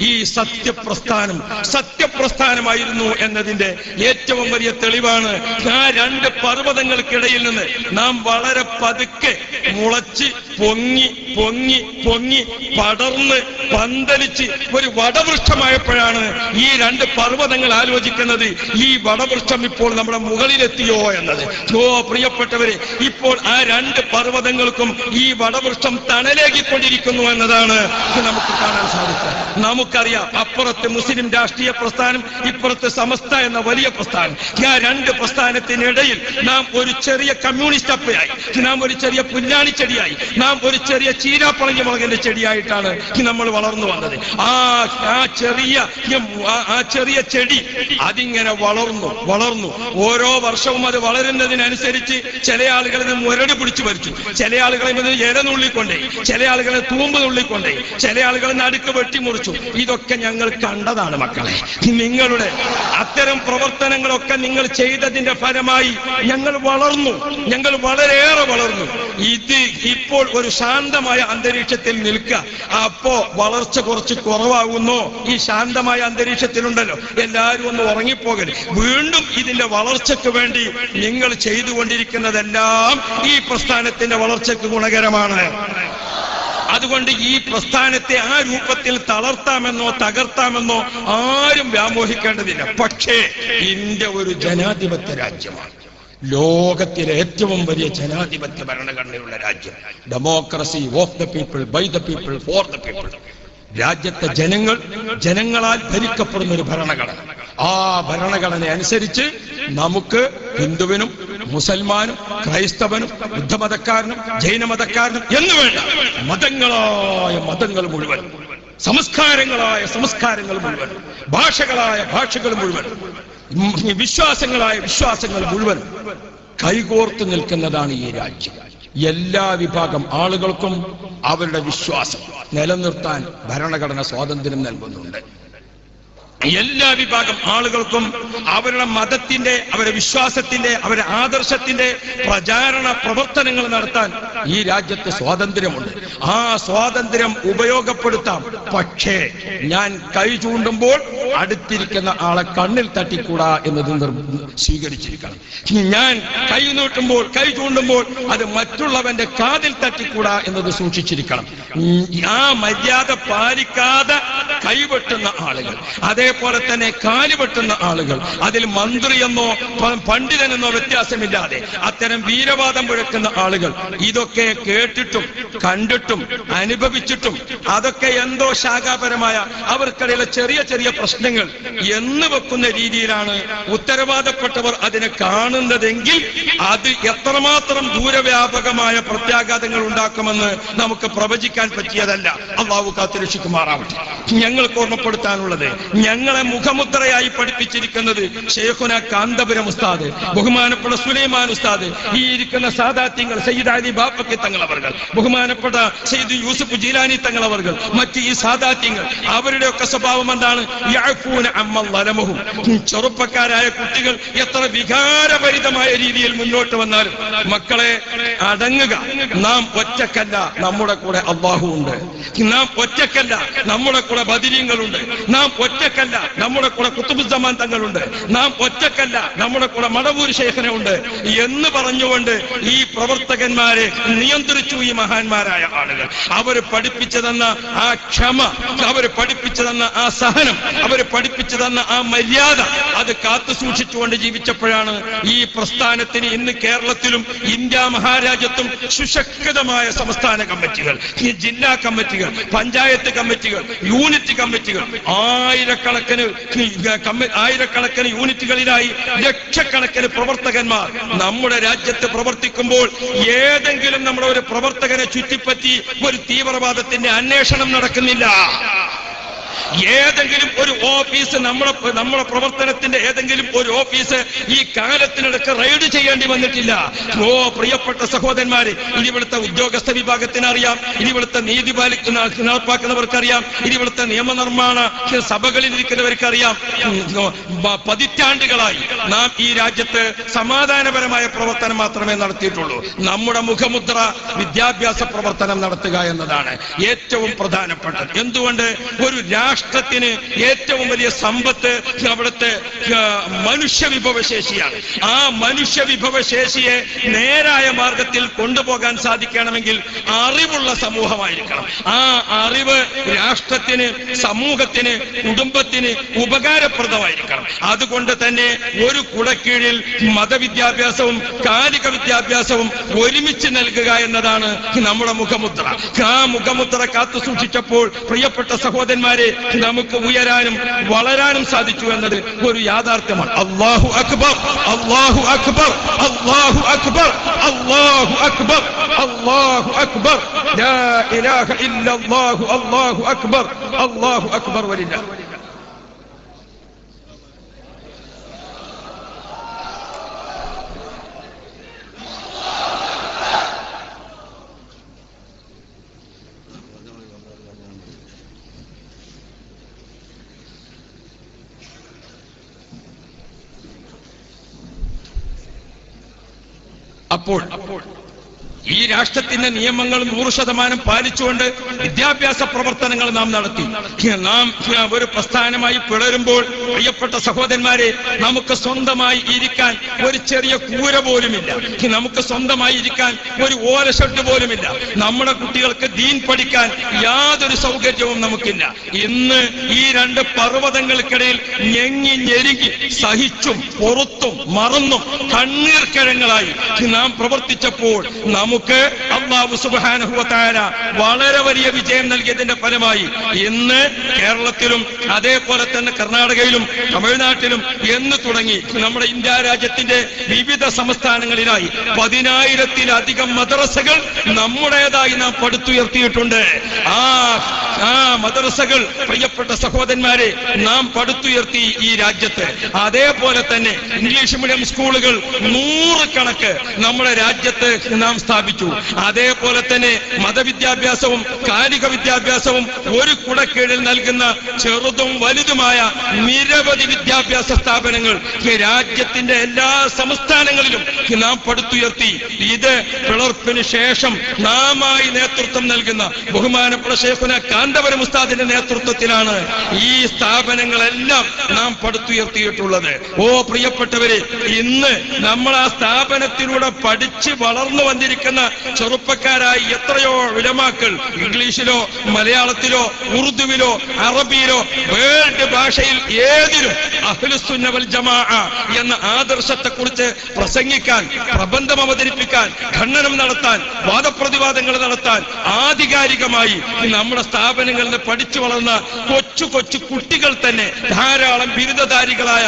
ഈ സത്യപ്രസ്ഥാനം സത്യപ്രസ്ഥാനമായിരുന്നു എന്നതിന്റെ ഏറ്റവും വലിയ തെളിവാണ് ആ രണ്ട് പർവതങ്ങൾക്കിടയിൽ നിന്ന് നാം വളരെ പതുക്കെ മുളച്ച് പൊങ്ങി പൊങ്ങി പൊങ്ങി പടർന്ന് പന്തലിച്ച് ഒരു വടവൃക്ഷമായപ്പോഴാണ് ഈ രണ്ട് പർവതങ്ങൾ ആലോചിക്കുന്നത് ഈ വടവൃക്ഷം ഇപ്പോൾ നമ്മുടെ മുകളിലെത്തിയോ എന്നത്. ഓ പ്രിയപ്പെട്ടവരെ ഇപ്പോൾ ആ രണ്ട് പർവതങ്ങൾക്കും ഈ വടവൃക്ഷം തണലേകിക്കൊണ്ടിരിക്കുന്നു എന്നതാണ് നമുക്ക് കാണാൻ സാധിക്കും. നമുക്കറിയാം അപ്പുറത്തെ മുസ്ലിം രാഷ്ട്രീയ പ്രസ്ഥാനം ഇപ്പുറത്ത് സമസ്ത എന്ന വലിയ പ്രസ്ഥാനം. ആ രണ്ട് പ്രസ്ഥാനത്തിനിടയിൽ നാം ഒരു ചെറിയ കമ്മ്യൂണിസ്റ്റ് അപ്പയായി. നാം ഒരു ചെറിയ പുല്ലാണി ചെടിയായി. നാം ഒരു ചെറിയ ചീരാപ്പളഞ്ഞ മുളകിന്റെ ചെടിയായിട്ടാണ് നമ്മൾ വളർന്നു വന്നത്. ആ ആ ചെറിയ ആ- ചെറിയ ചെടി അതിങ്ങനെ വളർന്നു വളർന്നു. ഓരോ വർഷവും അത് വളരുന്നതിനനുസരിച്ച് ചില ആളുകൾ ഇത് മുരട് പിടിച്ചു വരച്ചു ചില ആളുകളെ ഇത് ഇല നുള്ളിക്കൊണ്ടേ ചില ആളുകളെ തൂമ്പ് നുള്ളിക്കൊണ്ടേ ചില ആളുകൾ നടുക്ക് വെട്ടിമുറിച്ചു. ഇതൊക്കെ ഞങ്ങൾ കണ്ടതാണ് മക്കളെ. നിങ്ങളുടെ അത്തരം പ്രവർത്തനങ്ങളൊക്കെ നിങ്ങൾ ചെയ്തതിന്റെ ഫലമായി ഞങ്ങൾ വളർന്നു. ഞങ്ങൾ വളരെയേറെ വളർന്നു. ഇത് ഇപ്പോൾ ഒരു ശാന്തമായ അന്തരീക്ഷത്തിൽ നിൽക്കുക അപ്പോ വളർച്ച കുറച്ച് കുറവാകുന്നു. ഈ ശാന്തമായ അന്തരീക്ഷത്തിലുണ്ടല്ലോ. എല്ലാവരും ഒന്ന് ഉറങ്ങിപ്പോകരുത് വീണ്ടും ഇതിന്റെ വളർച്ചയ്ക്ക് വേണ്ടി നിങ്ങൾ ചെയ്തുകൊണ്ടിരിക്കുന്നതെല്ലാം ഈ പ്രസ്ഥാനത്തിന്റെ വളർച്ചയ്ക്ക് ഗുണകരമാണ്. അതുകൊണ്ട് ഈ പ്രസ്ഥാനത്തെ ആ രൂപത്തിൽ തളർത്താമെന്നോ തകർത്താമെന്നോ ആരും വ്യാമോഹിക്കേണ്ടതില്ല. പക്ഷേ ഇന്ത്യ ഒരു ജനാധിപത്യ രാജ്യമാണ്. ലോകത്തിലെ ഏറ്റവും വലിയ ജനാധിപത്യ ഭരണഘടനയുള്ള രാജ്യം. Democracy of the people by the people for the people രാജ്യത്തെ ജനങ്ങൾ ജനങ്ങളാൽ ഭരിക്കപ്പെടുന്ന ഒരു ഭരണഘടന. ആ ഭരണഘടന അനുസരിച്ച് നമുക്ക് ഹിന്ദുവിനും മുസൽമാനും ക്രൈസ്തവനും ബുദ്ധമതക്കാരനും ജൈനമതക്കാരനും എന്ന് വേണ്ട. മതങ്ങളായ മതങ്ങൾ മുഴുവൻ സംസ്കാരങ്ങളായ സംസ്കാരങ്ങൾ മുഴുവൻ ഭാഷകളായ ഭാഷകൾ മുഴുവൻ വിശ്വാസങ്ങളായ വിശ്വാസങ്ങൾ മുഴുവൻ കൈകോർത്ത് നിൽക്കുന്നതാണ് ഈ രാജ്യം. എല്ലാ വിഭാഗം ആളുകൾക്കും അവരുടെ വിശ്വാസം നിലനിർത്താൻ ഭരണഘടന സ്വാതന്ത്ര്യം നൽകുന്നുണ്ട്. എല്ലാ വിഭാഗം ആളുകൾക്കും അവരുടെ മതത്തിന്റെ അവരുടെ വിശ്വാസത്തിന്റെ അവരുടെ ആദർശത്തിന്റെ പ്രചാരണ പ്രവർത്തനങ്ങൾ നടത്താൻ ഈ രാജ്യത്ത് സ്വാതന്ത്ര്യമുണ്ട്. ആ സ്വാതന്ത്ര്യം ഉപയോഗപ്പെടുത്താം. പക്ഷേ ഞാൻ കൈ ചൂണ്ടുമ്പോൾ അടുത്തിരിക്കുന്ന ആളെ കണ്ണിൽ തട്ടിക്കൂടാ എന്നത് സ്വീകരിച്ചിരിക്കണം. ഞാൻ കൈ നീട്ടുമ്പോൾ കൈ ചൂണ്ടുമ്പോൾ അത് മറ്റുള്ളവന്റെ കാതിൽ തട്ടിക്കൂടാ എന്നത് സൂക്ഷിച്ചിരിക്കണം. ആ മര്യാദ പാലിക്കാതെ കൈവെട്ടുന്ന ആളുകൾ. അതേപോലെ തന്നെ കാലുപെട്ടുന്ന ആളുകൾ. അതിൽ മന്ത്രി എന്നോ പണ്ഡിതൻ എന്നോ വ്യത്യാസമില്ലാതെ അത്തരം വീരവാദം പുഴക്കുന്ന ആളുകൾ. ഇതൊക്കെ കേട്ടിട്ടും കണ്ടിട്ടും അനുഭവിച്ചിട്ടും അതൊക്കെ എന്തോ ശാഖാപരമായ അവർക്കിടയിലെ ചെറിയ ചെറിയ പ്രശ്നങ്ങൾ എന്ന് വെക്കുന്ന രീതിയിലാണ് ഉത്തരവാദപ്പെട്ടവർ അതിനെ കാണുന്നതെങ്കിൽ അത് എത്രമാത്രം ദൂരവ്യാപകമായ പ്രത്യാഘാതങ്ങൾ ഉണ്ടാക്കുമെന്ന് നമുക്ക് പ്രവചിക്കാൻ പറ്റിയതല്ല. അള്ളാഹു കാത്തുരക്ഷിക്കുമാറാവട്ടെ. ഞങ്ങൾക്ക് ഓർമ്മപ്പെടുത്താനുള്ളത് ഞങ്ങളെ മുഖമുദ്രയായി പഠിപ്പിച്ചിരിക്കുന്നത് ഷെയ്ഖുന കാന്തപുരം ഉസ്താദ് ബഹുമാനപ്പെട്ട സുലൈമാൻ ഉസ്താദ് ഈ ഇരിക്കുന്ന സാദാത്യങ്ങൾ സയ്യിദ് അലി ബാപ്പക്കി തങ്ങളവർ ബഹുമാനപ്പെട്ട സയ്യിദ് യൂസുഫ് ജീലാനി തങ്ങളവർ മറ്റ് ഈ സാദാത്യങ്ങൾ അവരുടെ ഒക്കെ സ്വഭാവം എന്താണ്? ചെറുപ്പക്കാരായ കുട്ടികൾ എത്ര വികാരഭരിതമായ രീതിയിൽ മുന്നോട്ട് വന്നാലും മക്കളെ അടങ്ങുക. നാം ഒറ്റക്കല്ല നമ്മുടെ കൂടെ അള്ളാഹു ഉണ്ട്. നാം ഒറ്റക്കല്ല നമ്മുടെ കൂടെ ബദിരീങ്ങളുണ്ട്. നാം ഒറ്റക്കല്ല നമ്മുടെ കൂടെ കുത്തുബുദ്ധമാൻ തങ്ങളുണ്ട്. നാം ഒറ്റക്കല്ല. നമ്മുടെ കൂടെ മടവൂർ ശേഖന ഉണ്ട് എന്ന് പറഞ്ഞുകൊണ്ട് ഈ പ്രവർത്തകന്മാരെ നിയന്ത്രിച്ചു ഈ മഹാന്മാരായ ആളുകൾ. അവർ പഠിപ്പിച്ചു തന്ന ആ ക്ഷമ അവർ പഠിപ്പിച്ചു തന്ന ആ സഹനം അവർ പഠിപ്പിച്ചു തന്ന ആ മര്യാദ അത് കാത്തു സൂക്ഷിച്ചുകൊണ്ട് ജീവിച്ചപ്പോഴാണ് ഈ പ്രസ്ഥാനത്തിന് ഇന്ന് കേരളത്തിലും ഇന്ത്യ മഹാരാജ്യത്തും സുശക്തമായ സംസ്ഥാന കമ്മിറ്റികൾ ജില്ലാ കമ്മിറ്റികൾ പഞ്ചായത്ത് കമ്മിറ്റികൾ യൂണിറ്റ് കമ്മിറ്റികൾ ആയിരക്കണക്കിന് കമ്മി- ആയിരക്കണക്കിന് യൂണിറ്റുകളിലായി ലക്ഷക്കണക്കിന് പ്രവർത്തകന്മാർ നമ്മുടെ രാജ്യത്ത് പ്രവർത്തിക്കുമ്പോൾ ഏതെങ്കിലും നമ്മുടെ ഒരു പ്രവർത്തകനെ ചുറ്റിപ്പറ്റി ഒരു തീവ്രവാദത്തിന്റെ അന്വേഷണം നടക്കുന്നില്ല. ഏതെങ്കിലും ഒരു ഓഫീസ് നമ്മളെ നമ്മുടെ പ്രവർത്തനത്തിന്റെ ഏതെങ്കിലും ഒരു ഓഫീസ് ഈ കാലത്തിനിടക്ക് റെയ്ഡ് ചെയ്യേണ്ടി വന്നിട്ടില്ല. ഓ പ്രിയപ്പെട്ട സഹോദരന്മാര് ഇനി ഇവിടുത്തെ ഉദ്യോഗസ്ഥ വിഭാഗത്തിന് അറിയാം ഇനി ഇവിടുത്തെ നീതി പാലിക്കുന്ന നടപ്പാക്കുന്നവർക്കറിയാം. ഇനി ഇവിടുത്തെ നിയമനിർമ്മാണ സഭകളിൽ ഇരിക്കുന്നവർക്കറിയാം. പതിറ്റാണ്ടുകളായി നാം ഈ രാജ്യത്ത് സമാധാനപരമായ പ്രവർത്തനം മാത്രമേ നടത്തിയിട്ടുള്ളൂ. നമ്മുടെ മുഖമുദ്ര വിദ്യാഭ്യാസ പ്രവർത്തനം നടത്തുക എന്നതാണ് ഏറ്റവും പ്രധാനപ്പെട്ടത്. എന്തുകൊണ്ട്? ഒരു രാഷ്ട്രത്തിന് ഏറ്റവും വലിയ സമ്പത്ത് അവിടുത്തെ മനുഷ്യ വിഭവശേഷിയാണ് ആ മനുഷ്യ വിഭവശേഷിയെ നേരായ മാർഗത്തിൽ കൊണ്ടുപോകാൻ സാധിക്കണമെങ്കിൽ അറിവുള്ള സമൂഹമായിരിക്കണം. ആ അറിവ് രാഷ്ട്രത്തിന് സമൂഹത്തിന് കുടുംബത്തിന് ഉപകാരപ്രദമായിരിക്കണം. അതുകൊണ്ട് തന്നെ ഒരു കുടക്കീഴിൽ മതവിദ്യാഭ്യാസവും കാലിക വിദ്യാഭ്യാസവും ഒരുമിച്ച് നൽകുക എന്നതാണ് നമ്മുടെ മുഖമുദ്ര. ആ മുഖമുദ്ര കാത്തു സൂക്ഷിച്ചപ്പോൾ പ്രിയപ്പെട്ട സഹോദരന്മാരെ നമുക്ക് ഉയരാനും വളരാനും സാധിച്ചു എന്നത് ഒരു യാഥാർത്ഥ്യമാണ്. അള്ളാഹു അക്ബർ അള്ളാഹു അക്ബർ അള്ളാഹു അക്ബർ അള്ളാഹു അക്ബർ അള്ളാഹു അക്ബർ. അള്ളാഹു അക്ബർ അള്ളാഹു അക്ബർ വലില്ലാഹ് അപ്പോൾ ഈ രാഷ്ട്രത്തിന്റെ നിയമങ്ങൾ നൂറ് ശതമാനം പാലിച്ചുകൊണ്ട് വിദ്യാഭ്യാസ പ്രവർത്തനങ്ങൾ നാം നടത്തി. നാം ഒരു പ്രസ്ഥാനമായി പിളരുമ്പോൾ പ്രിയപ്പെട്ട സഹോദരന്മാരെ നമുക്ക് സ്വന്തമായി ഇരിക്കാൻ ഒരു ചെറിയ കൂര പോലുമില്ല. നമുക്ക് സ്വന്തമായി ഇരിക്കാൻ ഒരു ഓല ഓലഷെട്ട് പോലുമില്ല. നമ്മുടെ കുട്ടികൾക്ക് ദീൻ പഠിക്കാൻ യാതൊരു സൗകര്യവും നമുക്കില്ല. ഇന്ന് ഈ രണ്ട് പർവതങ്ങൾക്കിടയിൽ ഞെങ്ങി ഞെരുങ്ങി സഹിച്ചും പുറത്തും മറന്നും കണ്ണീർക്കിഴങ്ങളായി നാം പ്രവർത്തിച്ചപ്പോൾ നമുക്ക് അള്ളാഹു സുബാനുഭവത്താര വളരെ വലിയ വിജയം നൽകിയതിന്റെ ഫലമായി ഇന്ന് കേരളത്തിലും അതേപോലെ തന്നെ കർണാടകയിലും തമിഴ്നാട്ടിലും എന്ന് തുടങ്ങി നമ്മുടെ ഇന്ത്യ രാജ്യത്തിന്റെ വിവിധ സംസ്ഥാനങ്ങളിലായി പതിനായിരത്തിലധികം മദ്രസകൾ നമ്മുടേതായി നാം പടുത്തുയർത്തിയിട്ടുണ്ട്. ആ ആ മദ്രസകൾ പ്രിയപ്പെട്ട സഹോദരന്മാരെ നാം പടുത്തുയർത്തി ഈ രാജ്യത്ത്. അതേപോലെ തന്നെ ഇംഗ്ലീഷ് മീഡിയം സ്കൂളുകൾ നൂറുകണക്ക് നമ്മുടെ രാജ്യത്ത് നാം സ്ഥാപിച്ചു. അതേപോലെ തന്നെ മതവിദ്യാഭ്യാസവും കാലിക വിദ്യാഭ്യാസവും ഒരു കുടക്കീഴിൽ നൽകുന്ന ചെറുതും വലുതുമായ നിരവധി വിദ്യാഭ്യാസ സ്ഥാപനങ്ങൾ ഈ രാജ്യത്തിന്റെ എല്ലാ സംസ്ഥാനങ്ങളിലും നാം പടുത്തുയർത്തി. ഇത് പിളർപ്പിന് ശേഷം നാമായി നേതൃത്വം നൽകുന്ന ബഹുമാനപ്പെട്ട ഷേഖുന കാന്തപുരം ഉസ്താദിന്റെ നേതൃത്വത്തിലാണ് ഈ സ്ഥാപനങ്ങളെല്ലാം നാം പടുത്തുയർത്തിയിട്ടുള്ളത്. ഓ പ്രിയപ്പെട്ടവരെ ഇന്ന് നമ്മൾ ആ സ്ഥാപനത്തിലൂടെ പഠിച്ച് വളർന്നു വന്നിരിക്കുന്ന ചെറുപ്പക്കാരായി എത്രയോ വിലമാക്കൾ ഇംഗ്ലീഷിലോ മലയാളത്തിലോ ഉറുദുവിലോ അറബിയിലോ വേൾഡ് ഭാഷയിൽ ഏതിലും അഹ്ലുസുന്നവൽ ജമാ എന്ന ആദർശത്തെക്കുറിച്ച് പ്രസംഗിക്കാൻ പ്രബന്ധം അവതരിപ്പിക്കാൻ ഖണ്ഡനം നടത്താൻ വാദപ്രതിവാദങ്ങൾ നടത്താൻ ആധികാരികമായി നമ്മുടെ സ്ഥാപനങ്ങളിൽ പഠിച്ചു വളർന്ന കൊച്ചു കൊച്ചു കുട്ടികൾ തന്നെ ധാരാളം ബിരുദധാരികളായ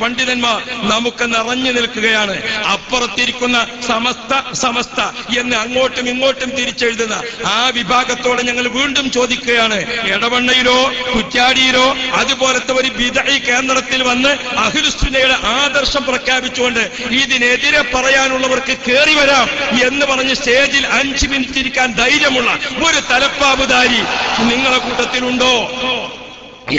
പണ്ഡിതന്മാർ നമുക്ക് നിറഞ്ഞു നിൽക്കുകയാണ്. അപ്പുറത്തിരിക്കുന്ന സമസ്ത സമസ്ത എന്ന് അങ്ങോട്ടും ഇങ്ങോട്ടും തിരിച്ചെഴുതുന്ന ആ വിഭാഗത്തോടെ ഞങ്ങൾ വീണ്ടും ചോദിക്കുകയാണ്. എടവണ്ണയിലോ കുറ്റാടിയിലോ അതുപോലത്തെ ഒരു വിദഴി കേന്ദ്രത്തിൽ വന്ന് അഹിലുസുനയുടെ ആദർശം പ്രഖ്യാപിച്ചുകൊണ്ട് ഇതിനെതിരെ പറയാനുള്ളവർക്ക് കയറി വരാം എന്ന് പറഞ്ഞ് സ്റ്റേജിൽ അഞ്ച് മിനിറ്റ് ഇരിക്കാൻ ധൈര്യമുള്ള ഒരു തലപ്പാവുധാരി നിങ്ങളെ കൂട്ടത്തിലുണ്ടോ?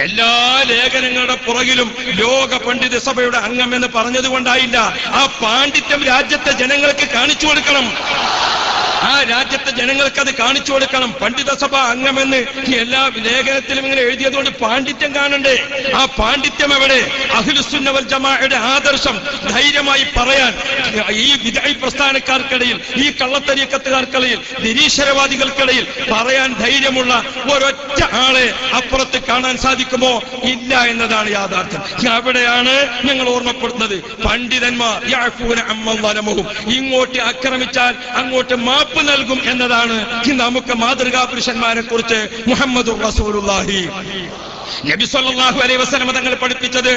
എല്ലാ ലേഖനങ്ങളുടെ പുറകിലും ലോക പണ്ഡിത സഭയുടെ അംഗം എന്ന് പറഞ്ഞതുകൊണ്ടായില്ല. ആ പാണ്ഡിത്യം രാജ്യത്തെ ജനങ്ങൾക്ക് കാണിച്ചു കൊടുക്കണം. ആ രാജ്യത്തെ ജനങ്ങൾക്ക് അത് കാണിച്ചു കൊടുക്കണം. പണ്ഡിത സഭ അംഗമെന്ന് എല്ലാ ലേഖനത്തിലും ഇങ്ങനെ എഴുതിയതുകൊണ്ട് പാണ്ഡിത്യം കാണണ്ടേ? ആ പാണ്ഡിത്യം എവിടെ? അഖിലുസുന്നവൽ ജമാഅയുടെ ആദർശം ധൈര്യമായി പറയാൻ ഈ വിദായി പ്രസ്ഥാനക്കാർക്കിടയിൽ ഈ കള്ളത്തരീക്കത്തുകാർക്കിടയിൽ നിരീശ്വരവാദികൾക്കിടയിൽ പറയാൻ ധൈര്യമുള്ള ഒരൊറ്റ ആളെ അപ്പുറത്ത് കാണാൻ സാധിക്കുമോ? ഇല്ല എന്നതാണ് യാഥാർത്ഥ്യം. അവിടെയാണ് ഞങ്ങൾ ഓർമ്മപ്പെടുന്നത്. പണ്ഡിതന്മാർ ഇങ്ങോട്ട് ആക്രമിച്ചാൽ അങ്ങോട്ട് മാപ്പ് നൽകും എന്നതാണ് നമുക്ക് മാതൃകാ പുരുഷന്മാരെ കുറിച്ച് മുഹമ്മദ് റസൂലുള്ളാഹി. നബി സല്ലല്ലാഹു അലൈഹി വസല്ലം തങ്ങൾ പഠിപ്പിച്ചത്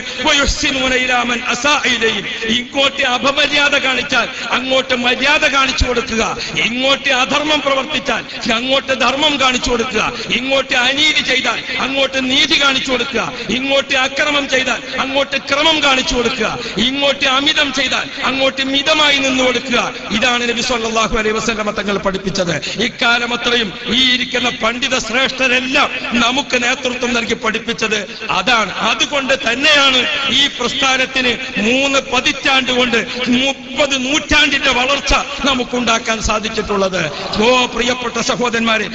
ഇങ്ങോട്ട് അപമര്യാദ കാണിച്ചാൽ അങ്ങോട്ട് മര്യാദ കാണിച്ചു കൊടുക്കുക. ഇങ്ങോട്ട് അധർമ്മം പ്രവർത്തിച്ചാൽ അങ്ങോട്ട് ധർമ്മം കാണിച്ചു കൊടുക്കുക. ഇങ്ങോട്ട് അനീതി ചെയ്താൽ അങ്ങോട്ട് നീതി കാണിച്ചു കൊടുക്കുക. ഇങ്ങോട്ട് അക്രമം ചെയ്താൽ അങ്ങോട്ട് ക്രമം കാണിച്ചു കൊടുക്കുക. ഇങ്ങോട്ട് അമിതം ചെയ്താൽ അങ്ങോട്ട് മിതമായി നിന്നു കൊടുക്കുക. ഇതാണ് നബി സല്ലല്ലാഹു അലൈഹി വസല്ലം തങ്ങൾ പഠിപ്പിച്ചത്. ഇക്കാലം അത്രയും ഈ ഇരിക്കുന്ന പണ്ഡിത ശ്രേഷ്ഠരെല്ലാം നമുക്ക് നേതൃത്വം നൽകി പഠിപ്പിച്ചത് അതാണ്. അതുകൊണ്ട് തന്നെയാണ് ഈ പ്രസ്ഥാനത്തിന് മൂന്ന് പതിറ്റാണ്ട് കൊണ്ട് മുപ്പത് നൂറ്റാണ്ടിന്റെ വളർച്ച നമുക്കുണ്ടാക്കാൻ സാധിച്ചിട്ടുള്ളത്. ഓ പ്രിയപ്പെട്ട സഹോദരന്മാരെ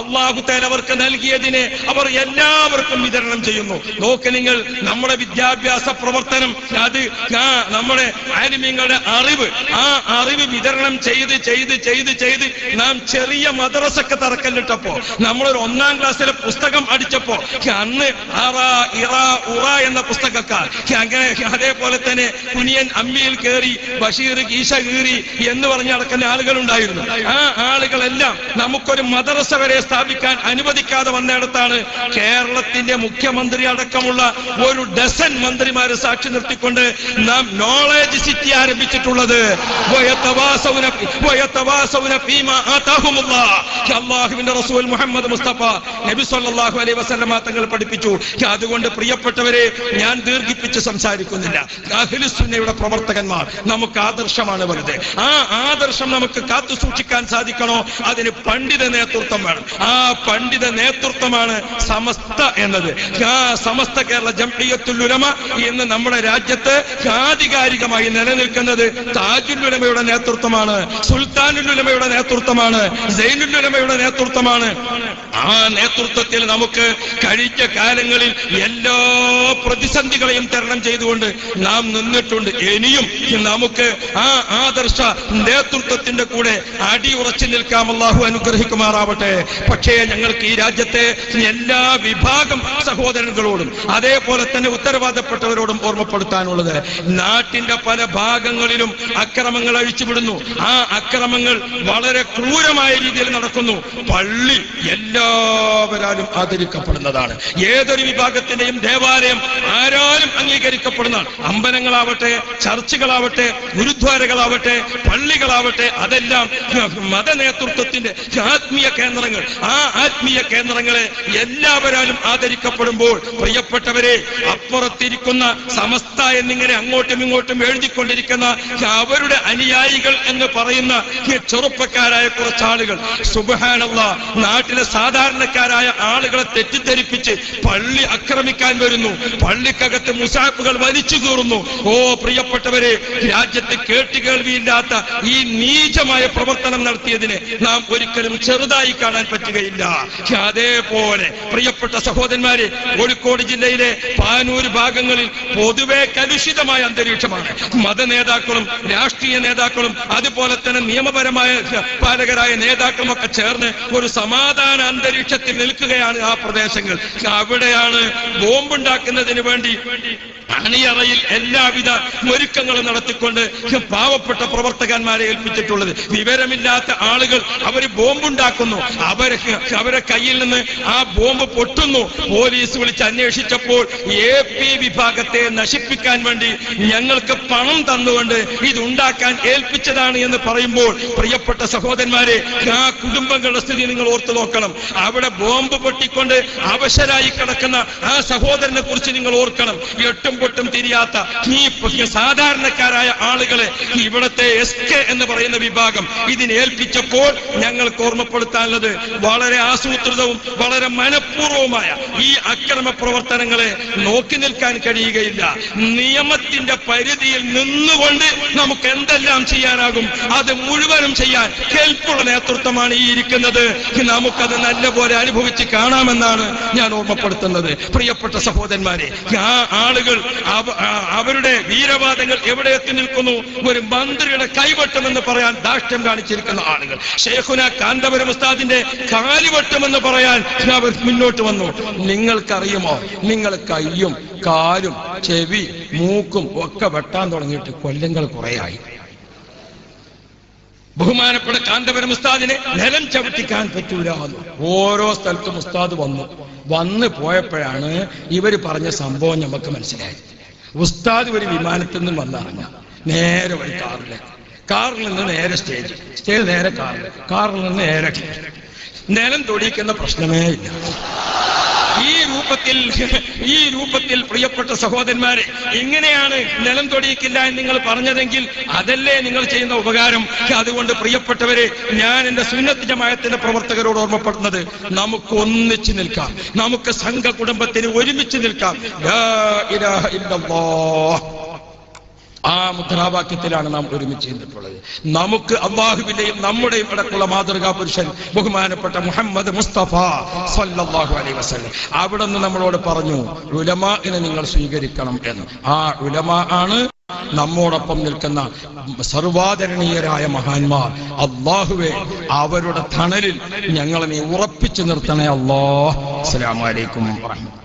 അള്ളാഹു അവർക്ക് നൽകിയതിനെ അവർ എല്ലാവർക്കും വിതരണം ചെയ്യുന്നു. നോക്ക് നിങ്ങൾ നമ്മുടെ വിദ്യാഭ്യാസ പ്രവർത്തനം അത് നമ്മുടെ ആനിമ്യങ്ങളുടെ അറിവ് ആ അറിവ് വിതരണം ചെയ്ത് ചെയ്ത് ചെയ്ത് ചെയ്ത് നാം ചെറിയ മദ്രസൊക്കെ തറക്കല്ലിട്ടപ്പോ നമ്മളൊരു ഒന്നാം ക്ലാസ്സിലെ പുസ്തകം അടിച്ചപ്പോ അന്ന് ഉറ എന്ന പുസ്തകക്കാർ അങ്ങനെ അതേപോലെ തന്നെ കുനിയൻ അമ്മിയിൽ കയറി ബഷീർ ഈശ കീറി എന്ന് പറഞ്ഞ് നടക്കുന്ന ആളുകളുണ്ടായിരുന്നു. ആ ആളുകളെല്ലാം നമുക്കൊരു മദ്രസ വരെ സ്ഥാപിക്കാൻ അനുവദിക്കാതെ വന്നിടത്താണ് കേരളത്തിന്റെ മുഖ്യമന്ത്രി അടക്കമുള്ള ഒരു ഡസൻ മന്ത്രിമാരെ സാക്ഷി നിർത്തിക്കൊണ്ട് നാം നോളേജ് സിറ്റി ആരംഭിച്ചിട്ടുള്ളത്. അള്ളാഹുവിന്റെ റസൂൽ മുഹമ്മദ് മുസ്തഫ നബി സല്ലല്ലാഹു അലൈഹി വസല്ലമ തങ്ങൾ പഠിപ്പിച്ചു. അതുകൊണ്ട് പ്രിയപ്പെട്ടവരെ ഞാൻ ദീർഘിപ്പിച്ച് സംസാരിക്കുന്നില്ല. അഹ്ലുസുന്നയുടെ പ്രവർത്തകന്മാർ നമുക്ക് ആദർശമാണ് വെറുതെ. ആ ആദർശം നമുക്ക് കാത്തു സൂക്ഷിക്കാൻ സാധിക്കണോ? അതിന് പണ്ഡിത നേതൃത്വം വേണം. ആ പണ്ഡിത നേതൃത്വമാണ് സമസ്ത എന്നത്. ആ സമസ്ത കേരള ജംഇയ്യത്തുൽ ഉലമ ഇന്ന് നമ്മുടെ രാജ്യത്ത് ആധികാരികമായി നിലനിൽക്കുന്നത് താജുൽ ഉലമയുടെ നേതൃത്വമാണ് സുൽത്താനുൽ ഉലമയുടെ നേതൃത്വമാണ് സൈനുൽ ഉലമയുടെ നേതൃത്വമാണ്. ആ നേതൃത്വത്തിൽ നമുക്ക് കഴിഞ്ഞ കാലങ്ങളിൽ എല്ലാ പ്രതിസന്ധികളെയും തരണം ചെയ്തുകൊണ്ട് നാം നിന്നിട്ടുണ്ട്. ഇനിയും നമുക്ക് ആ ആദർശ നേതൃത്വത്തിന്റെ കൂടെ അടിയുറച്ചു നിൽക്കാം. അള്ളാഹു അനുഗ്രഹിക്കുമാറാവട്ടെ. പക്ഷേ ഞങ്ങൾക്ക് ഈ രാജ്യത്തെ എല്ലാ വിഭാഗം സഹോദരങ്ങളോടും അതേപോലെ തന്നെ ഉത്തരവാദപ്പെട്ടവരോടും ഓർമ്മപ്പെടുത്താനുള്ളത്. നാട്ടിന്റെ പല ഭാഗങ്ങളിലും അക്രമങ്ങൾ അഴിച്ചുവിടുന്നു. ആ അക്രമങ്ങൾ വളരെ ക്രൂരമായ രീതിയിൽ നടക്കുന്നു. പള്ളി എല്ലാവരാലും ആദരിക്കപ്പെടുന്നതാണ്. ഏതൊരു വിഭാഗത്തിന്റെയും ദേവാലയം ആരാലും അംഗീകരിക്കപ്പെടുന്നതാണ്. അമ്പലങ്ങളാവട്ടെ ചർച്ചുകളാവട്ടെ ഗുരുദ്വാരകളാവട്ടെ പള്ളികളാവട്ടെ അതെല്ലാം മതനേതൃത്വത്തിന്റെ ആത്മീയ കേന്ദ്രങ്ങൾ. ആ ആത്മീയ കേന്ദ്രങ്ങളെ എല്ലാവരാലും ആദരിക്കപ്പെടുമ്പോൾ പ്രിയപ്പെട്ടവരെ അപ്പുറത്തിരിക്കുന്ന സമസ്ത എന്നിങ്ങനെ അങ്ങോട്ടും ഇങ്ങോട്ടും എഴുതിക്കൊണ്ടിരിക്കുന്ന അവരുടെ അനുയായികൾ എന്ന് പറയുന്ന ചെറുപ്പക്കാരായ ചെറുപ്പക്കാരായ കുറച്ചാളുകൾ സുബഹാനുള്ള നാട്ടിലെ സാധാരണക്കാരായ ആളുകളെ തെറ്റിദ്ധരിപ്പിച്ച് പള്ളി ആക്രമിക്കാൻ വരുന്നു. പള്ളിക്കകത്ത് മുസാഫുകൾ വലിച്ചു കീറുന്നു. ഓ പ്രിയപ്പെട്ടവരെ രാജ്യത്ത് കേട്ടുകേൾവിയില്ലാത്ത ഈ നീചമായ പ്രവർത്തനം നടത്തിയതിനെ നാം ഒരിക്കലും ചെറുതായി കാണാൻ പറ്റുകയില്ല. അതേപോലെ പ്രിയപ്പെട്ട സഹോദരന്മാരെ കോഴിക്കോട് ജില്ലയിലെ പാനൂർ ഭാഗങ്ങളിൽ പൊതുവെ കലുഷിതമായ അന്തരീക്ഷമാണ്. മത നേതാക്കളും രാഷ്ട്രീയ നേതാക്കളും അതുപോലെ തന്നെ നിയമപരമായ പാലകരായ നേതാക്കളും ഒക്കെ ചേർന്ന് ഒരു സമാധാന അന്തരീക്ഷത്തിൽ നിൽക്കുകയാണ് ആ പ്രദേശങ്ങൾ. അവിടെയാണ് ബോംബുണ്ടാക്കുന്നതിന് വേണ്ടി അണിയറയിൽ എല്ലാവിധ ഒരുക്കങ്ങളും നടത്തിക്കൊണ്ട് പാവപ്പെട്ട പ്രവർത്തകന്മാരെ ഏൽപ്പിച്ചിട്ടുള്ളത്. വിവരമില്ലാത്ത ആളുകൾ അവർ ബോംബുണ്ടാക്കുന്നു. അവരെ അവരെ കയ്യിൽ നിന്ന് ആ ബോംബ് പൊട്ടുന്നു. പോലീസ് വിളിച്ച് അന്വേഷിച്ചപ്പോൾ എ പി വിഭാഗത്തെ നശിപ്പിക്കാൻ വേണ്ടി ഞങ്ങൾക്ക് പണം തന്നുകൊണ്ട് ഇതുണ്ടാക്കാൻ ഏൽപ്പിച്ചതാണ് എന്ന് പറയുമ്പോൾ പ്രിയപ്പെട്ട സഹോദരന്മാരെ ആ കുടുംബങ്ങളുടെ സ്ഥിതി നിങ്ങൾ ഓർത്തു നോക്കണം. അവിടെ ബോംബ് പൊട്ടിക്കൊണ്ട് അവശരായി കിടക്കുന്ന ആ സഹോദരനെ കുറിച്ച് നിങ്ങൾ ഓർക്കണം. എട്ടും പൊട്ടും തിരിയാത്ത ഈ സാധാരണക്കാരായ ആളുകളെ ഇവിടത്തെ എസ് കെ എന്ന് പറയുന്ന വിഭാഗം ഇതിനെ ഏൽപ്പിച്ചപ്പോൾ ഞങ്ങൾക്ക് ഓർമ്മപ്പെടുത്താനുള്ളത് വളരെ ആസൂത്രിതവും വളരെ മനഃപൂർവവുമായ ഈ അക്രമ പ്രവർത്തനങ്ങളെ നോക്കി നിൽക്കാൻ കഴിയുകയില്ല. നിയമത്തിന്റെ പരിധിയിൽ നിന്നുകൊണ്ട് നമുക്ക് എന്തെല്ലാം ചെയ്യാനാകും? അത് മുഴുവനും ചെയ്യാൻ കെൽപ്പുള്ള നേതൃത്വമാണ് ഈ ഇരിക്കുന്നത്. നമുക്കത് നല്ല പോലെ അനുഭവിച്ച് കാണാമെന്നാണ് ഞാൻ ഓർമ്മപ്പെടുത്തുന്നത്. പ്രിയപ്പെട്ട സഹോദരന്മാരെ ആ ആളുകൾ അവരുടെ വീരവാദങ്ങൾ എവിടെ എത്തി നിൽക്കുന്നു? ഒരു മന്ത്രിയുടെ കൈവട്ടമെന്ന് പറയാൻ ദാഷ്ട്യം കാണിച്ചിരിക്കുന്ന ആളുകൾ. ഷേഖുന കാന്തപുരം ഉസ്താദിന്റെ കാലിവട്ടമെന്ന് പറയാൻ അവർ മുന്നോട്ട് വന്നു. നിങ്ങൾക്കറിയുമോ? നിങ്ങൾ കയ്യും കാലും ചെവി മൂക്കും ഒക്കെ വെട്ടാൻ തുടങ്ങിയിട്ട് കൊല്ലങ്ങൾ കുറേയായി. ബഹുമാനപ്പെട്ട കാന്തപുരം ഉസ്താദിനെ നിലം ചവിട്ടിക്കാൻ പറ്റൂല എന്ന്. ഓരോ സ്ഥലത്തും ഉസ്താദ് വന്നു. വന്ന് പോയപ്പോഴാണ് ഇവർ പറഞ്ഞ സംഭവം നമുക്ക് മനസ്സിലായത്. ഉസ്താദ് ഒരു വിമാനത്തിൽ നിന്നും വന്നിറങ്ങ നേരെ ഒരു കാറിലേക്ക്. കാറിൽ നിന്ന് നേരെ സ്റ്റേജ് സ്റ്റേജ് നേരെ കാറിൽ കാറിൽ നിന്ന് നേരെ നിലം തൊടിയിക്കുന്ന പ്രശ്നമേ ഇല്ല. രൂപത്തിൽ ഈ രൂപത്തിൽ പ്രിയപ്പെട്ട സഹോദരന്മാരെ ഇങ്ങനെയാണ് നിലം തൊടിയിക്കില്ല എന്ന് നിങ്ങൾ പറഞ്ഞതെങ്കിൽ അതല്ലേ നിങ്ങൾ ചെയ്യുന്ന ഉപകാരം? അതുകൊണ്ട് പ്രിയപ്പെട്ടവരെ ഞാൻ എന്റെ സുന്നത്ത് ജമായത്തിന്റെ പ്രവർത്തകരോട് ഓർമ്മപ്പെടുന്നത് നമുക്ക് ഒന്നിച്ചു നിൽക്കാം. നമുക്ക് സംഘ കുടുംബത്തിന് ഒരുമിച്ച് നിൽക്കാം. ഇലാഹ ഇല്ലല്ലാഹ്. ആ മുദ്രാവാക്യത്തിലാണ് നാം ഒരുമിച്ച് ചെയ്തിട്ടുള്ളത് നമുക്ക് അള്ളാഹുവിന്റെയും നമ്മുടെയും അടക്കമുള്ള മാതൃകാ പുരുഷൻ ബഹുമാനപ്പെട്ട മുഹമ്മദ് മുസ്തഫ സല്ലല്ലാഹു അലൈ വസല്ലം. അവിടെ നിന്ന് നമ്മളോട് പറഞ്ഞു ഉലമാനെ നിങ്ങൾ സ്വീകരിക്കണം എന്ന്. ആ ഉലമ ആണ് നമ്മോടൊപ്പം നിൽക്കുന്ന സർവാദരണീയരായ മഹാന്മാർ. അള്ളാഹുവെ അവരുടെ തണലിൽ ഞങ്ങളെ നീ ഉറപ്പിച്ചു നിർത്തണേ അള്ളാഹ് അസ്സലാമലൈക്കും വറഹ്മത്തുള്ളാഹി